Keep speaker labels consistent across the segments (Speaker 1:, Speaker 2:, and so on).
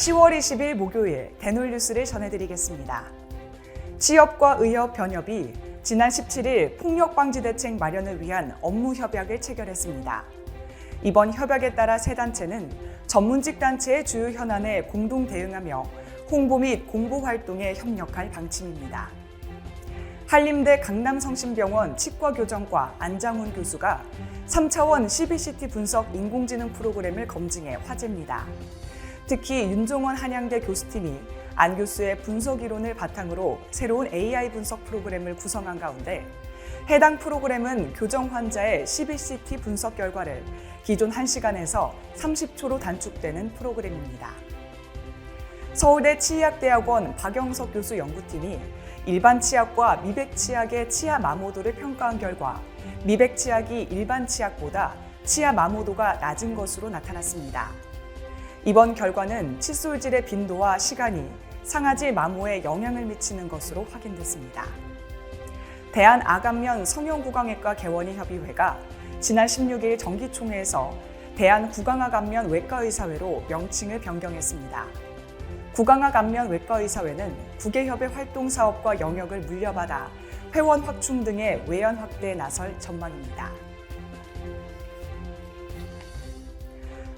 Speaker 1: 10월 20일 목요일 대놀 뉴스를 전해드리겠습니다. 취업과 의협 변협이 지난 17일 폭력 방지 대책 마련을 위한 업무 협약을 체결했습니다. 이번 협약에 따라 세 단체는 전문직 단체의 주요 현안에 공동 대응하며 홍보 및 공보 활동에 협력할 방침입니다. 한림대 강남성심병원 치과교정과 안장훈 교수가 3차원 CBCT 분석 인공지능 프로그램을 검증해 화제입니다. 특히 윤종원 한양대 교수팀이 안 교수의 분석 이론을 바탕으로 새로운 AI 분석 프로그램을 구성한 가운데 해당 프로그램은 교정 환자의 CBCT 분석 결과를 기존 1시간에서 30초로 단축되는 프로그램입니다. 서울대 치의학대학원 박영석 교수 연구팀이 일반 치약과 미백 치약의 치아 마모도를 평가한 결과 미백 치약이 일반 치약보다 치아 마모도가 낮은 것으로 나타났습니다. 이번 결과는 칫솔질의 빈도와 시간이 상아지 마모에 영향을 미치는 것으로 확인됐습니다. 대한아간면 성형구강외과 개원의 협의회가 지난 16일 정기총회에서 대한 구강아간면 외과의사회로 명칭을 변경했습니다. 구강아간면 외과의사회는 구개협의 활동 사업과 영역을 물려받아 회원 확충 등의 외연 확대에 나설 전망입니다.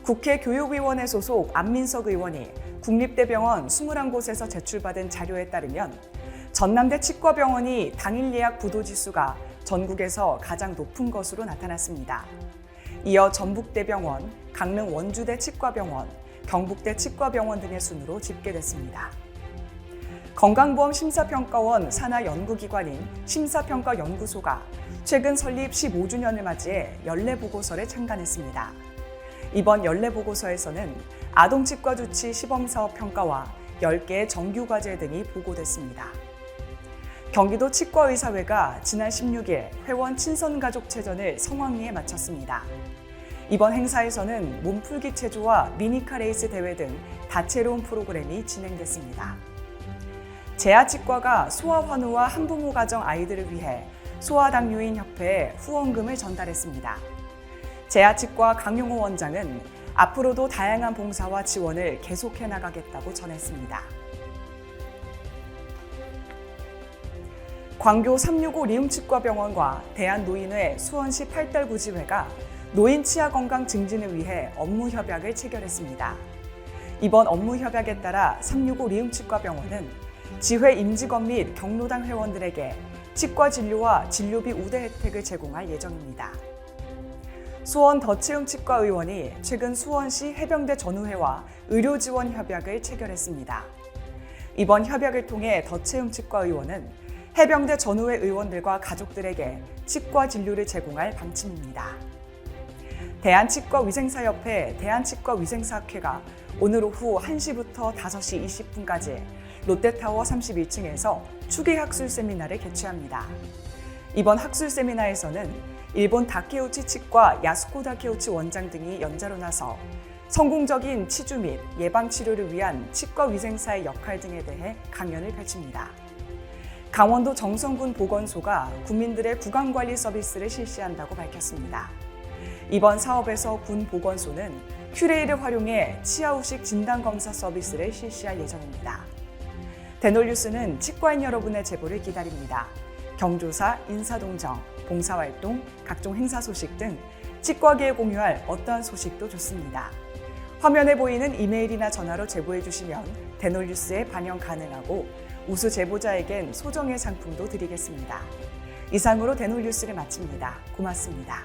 Speaker 1: 국회 교육위원회 소속 안민석 의원이 국립대병원 21곳에서 제출받은 자료에 따르면 전남대 치과병원이 당일 예약 부도지수가 전국에서 가장 높은 것으로 나타났습니다. 이어 전북대병원, 강릉 원주대 치과병원, 경북대 치과병원 등의 순으로 집계됐습니다. 건강보험 심사평가원 산하 연구기관인 심사평가연구소가 최근 설립 15주년을 맞이해 연례 보고서를 창간했습니다. 이번 연례 보고서에서는 아동치과 주치 시범사업 평가와 10개의 정규 과제 등이 보고됐습니다. 경기도 치과의사회가 지난 16일 회원 친선가족체전을 성황리에 마쳤습니다. 이번 행사에서는 몸풀기 체조와 미니카 레이스 대회 등 다채로운 프로그램이 진행됐습니다. 재아치과가 소아환우와 한부모 가정 아이들을 위해 소아당뇨인 협회에 후원금을 전달했습니다. 재아치과 강용호 원장은 앞으로도 다양한 봉사와 지원을 계속해 나가겠다고 전했습니다. 광교 365 리움치과병원과 대한노인회 수원시 팔달구지회가 노인 치아 건강 증진을 위해 업무 협약을 체결했습니다. 이번 업무 협약에 따라 365 리움치과병원은 지회 임직원 및 경로당 회원들에게 치과 진료와 진료비 우대 혜택을 제공할 예정입니다. 수원 더치움 치과 의원이 최근 수원시 해병대 전우회와 의료 지원 협약을 체결했습니다. 이번 협약을 통해 더치움 치과 의원은 해병대 전우회 의원들과 가족들에게 치과 진료를 제공할 방침입니다. 대한치과위생사협회 대한치과위생사학회가 오늘 오후 1시부터 5시 20분까지 롯데타워 31층에서 추계 학술 세미나를 개최합니다. 이번 학술 세미나에서는 일본 다케우치 치과 야스코 다케우치 원장 등이 연자로 나서 성공적인 치주 및 예방 치료를 위한 치과 위생사의 역할 등에 대해 강연을 펼칩니다. 강원도 정성군 보건소가 국민들의 구강관리 서비스를 실시한다고 밝혔습니다. 이번 사업에서 군 보건소는 큐레이를 활용해 치아 후식 진단 검사 서비스를 실시할 예정입니다. 대놀뉴스는 치과인 여러분의 제보를 기다립니다. 경조사, 인사동정, 봉사활동, 각종 행사 소식 등 치과계에 공유할 어떠한 소식도 좋습니다. 화면에 보이는 이메일이나 전화로 제보해 주시면 대놀뉴스에 반영 가능하고 우수 제보자에겐 소정의 상품도 드리겠습니다. 이상으로 대놀뉴스를 마칩니다. 고맙습니다.